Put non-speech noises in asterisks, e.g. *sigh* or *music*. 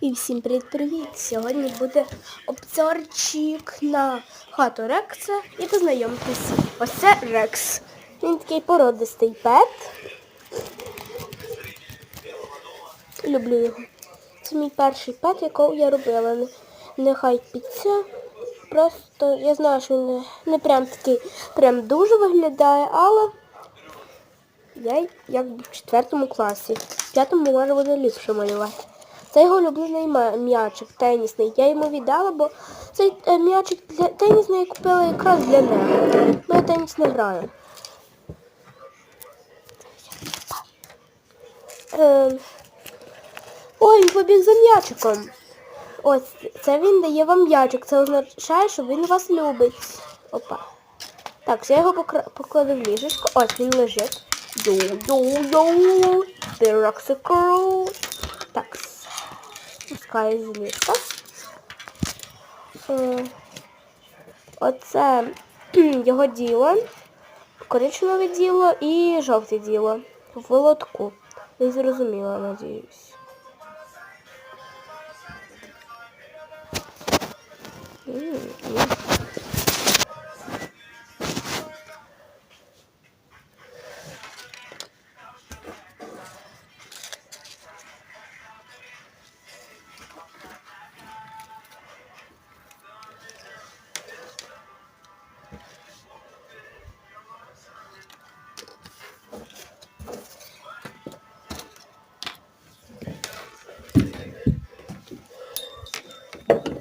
І всім привіт-привіт! Сьогодні буде обзорчик на хату Рекса і познайомтесь. Ось це Рекс. Він такий породистий пет. Люблю його. Це мій перший пет, якого я робила. Нехай піться. Просто я знаю, що він не, прям такий прям дуже виглядає, але я якби в четвертому класі. В п'ятому може буде ліпше малювати. Це його улюблений м'ячик тенісний. Я йому віддала, бо цей е, м'ячик тенісний я купила якраз для нього. Бо я теніс не граю. Е, ой, він побіг за м'ячиком. Ось це він дає вам м'ячик. Це означає, що він вас любить. Опа. Так, я його покладу в ліжечко. Ось він лежить. Йоу-йоу-йоу. Піроксикру. Так. Спускаю із ліжка. Оце *clears throat* його діло. Коричневе діло і жовте діло. В лотку. Не зрозуміла, надіюсь. you